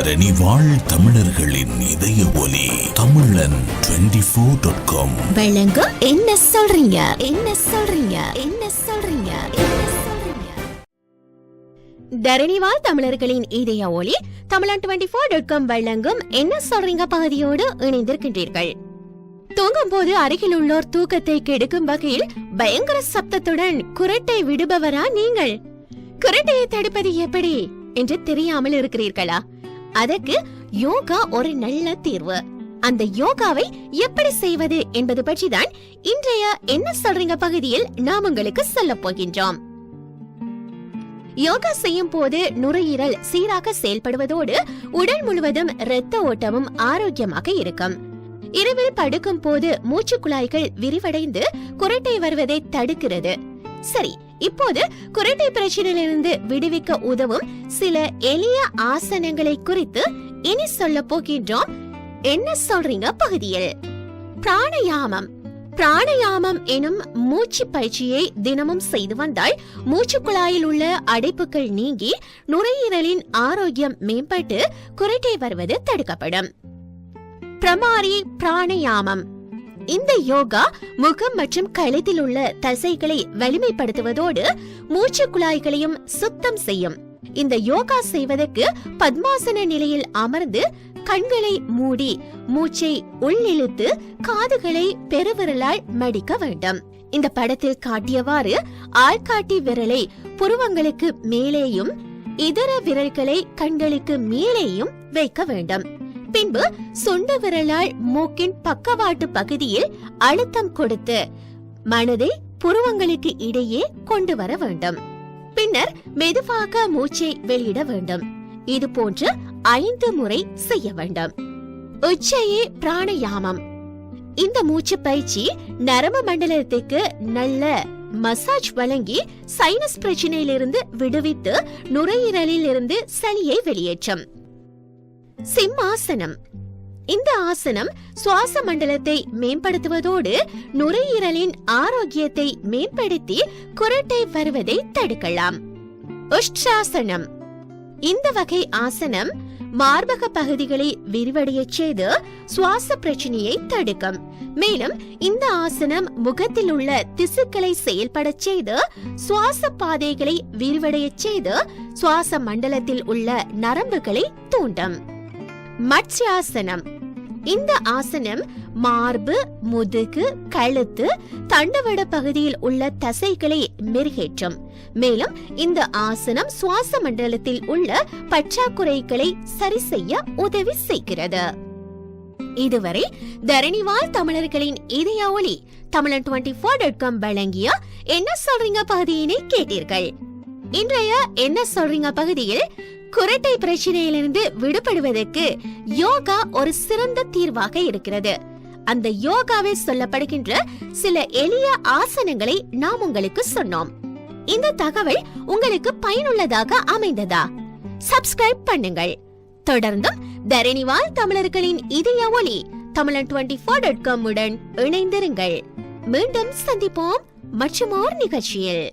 தரணி வாழ் தமிழர்களின் இதய ஒலி தமிழன் ஃபோர் டாட் காம் என்ன சொல்றீங்க? என்ன சொல்றீங்க? என்ன சொல்றீங்க? என்ன சொல்றீங்க? தரணிவால் தமிழர்களின் இதய ஒளி தமிழன் டுவெண்டி ஃபோர் டாட் காம் வழங்கும் என்ன சொல்றீங்க பகுதியோடு இணைந்திருக்கின்றீர்கள். தூங்கும் போது அருகில் உள்ளோர் தூக்கத்தை கெடுக்கும் வகையில் பயங்கர சப்தத்துடன் குரட்டை விடுபவரா நீங்கள்? குரட்டையை தடுப்பது எப்படி? என்று தெரியாமல் இருக்கிறீர்களா? அதற்கு யோகா ஒரு நல்ல தீர்வு. அந்த யோகாவை எப்படி செய்வது என்பது பற்றிதான் இன்றைய என்ன சொல்றீங்க பகுதியில் நாம் உங்களுக்கு சொல்ல போகின்றோம். யோகா செய்யும் போது நுரையீரல் சீராக செயல்படுவதோடு உடல் முழுவதும் இரத்த ஓட்டமும் ஆரோக்கியமாக இருக்கும். இரவில் படுக்கும் போது மூச்சு குழாய்கள் விரிவடைந்து குரட்டை வருவதை தடுக்கிறது. சரி இப்போது குரட்டை பிரச்சனையிலிருந்து விடுவிக்க உதவும் சில எளிய ஆசனங்களை குறித்து இனி சொல்ல போகின்றோம். என்ன சொல்றீங்க பகுதியில்? பிராணயாமம். பிராணயாமம் எனும் மூச்சு பயிற்சியை தினமும் செய்து வந்தால் மூச்சு குழாயில் உள்ள அடைப்புகள் நீங்கி நுரையீரலின் ஆரோக்கியம் மேம்பட்டு குரட்டை வருவது தடுக்கப்படும். பிரமாரி பிராணயாமம். இந்த யோகா முகம் மற்றும் கழுத்தில் உள்ள தசைகளை வலிமைப்படுத்துவதோடு மூச்சு குழாய்களையும் சுத்தம் செய்யும். இந்த யோகா செய்வதற்கு பத்மாசன நிலையில் அமர்ந்து கண்களை மூடி மூச்சை உள்ளிழுத்து காதுகளை பெருவிரலால் மடிக்க வேண்டும். இந்த படத்தில் காட்டியவாறு ஆள்காட்டி விரலை புருவங்களுக்கு மேலேயும் இதர விரல்களை கண்களுக்கு மேலேயும் வைக்க வேண்டும். பின்பு சுண்ட விரலால் மூக்கின் பக்கவாட்டு பகுதியில் அழுத்தம் கொடுத்து மனதை புருவங்களுக்கு இடையே கொண்டு வர வேண்டும். பின்னர் மெதுவாக மூச்சை வெளியிட வேண்டும். இது போன்று ஐந்து முறை செய்ய வேண்டும். உச்சையே பிராணயாமம். இந்த மூச்சு பயிற்சி நரம்பு மண்டலத்துக்கு நல்ல மசாஜ் வழங்கி சைனஸ் பிரச்சனையிலிருந்து விடுவித்து நுரையீரலில் இருந்து சளியை வெளியேற்றும். சிம்மாசனம். இந்த ஆசனம் சுவாச மண்டலத்தை மேம்படுத்துவதோடு நுரையீரலின் ஆரோக்கியத்தை மேம்படுத்தி குரட்டை வருவதை தடுக்கலாம். உஷ்டாசனம். இந்த வகை ஆசனம் மார்பக பகுதிகளை விரிவடையச் செய்து சுவாச பிரச்சனையை தடுக்கும். மேலும் இந்த ஆசனம் முகத்தில் உள்ள திசுக்களை செயல்படச் செய்து சுவாச பாதைகளை விரிவடைய செய்து சுவாச மண்டலத்தில் உள்ள நரம்புகளை தூண்டும். மத்ஸ்யாசனம் இந்த ஆசனம் மார்பு முதுகு கழுத்து தண்டவட பகுதியில் உள்ள தசைகளை மெருகேற்றும். மேலும் இந்த ஆசனம் சுவாச மண்டலத்தில் உள்ள பற்றாக்குறைகளை சரி செய்ய உதவி செய்கிறது. இதுவரை தரணிவால் தமிழர்களின் இதய ஒளி தமிழன் டுவெண்ட்டி ஃபோர் டாட் காம் வழங்கிய என்ன சொல்றீங்க பகுதியினை கேட்டீர்கள். இன்றைய என்ன சொல்றீங்க பகுதியில் குரட்டை பிரச்சனையிலிருந்து விடுபடுவதற்கு யோகா ஒரு சிறந்த தீர்வாக இருக்கிறது. அந்த யோகாவில் சொல்லப்படுகின்ற சில எளிய ஆசனங்களை நாம் உங்களுக்கு சொன்னோம். இந்த தகவல் உங்களுக்கு பயனுள்ளதாக அமைந்ததா? சப்ஸ்கிரைப் பண்ணுங்கள். தொடர்ந்தும் தரணிவால் தமிழர்களின் இதய ஒளி தமிழன் டுவெண்டி ஃபோர் டாட் காம் உடன் இணைந்திருங்கள். மீண்டும் சந்திப்போம். மற்றும் ஓர் நிகழ்ச்சியில்.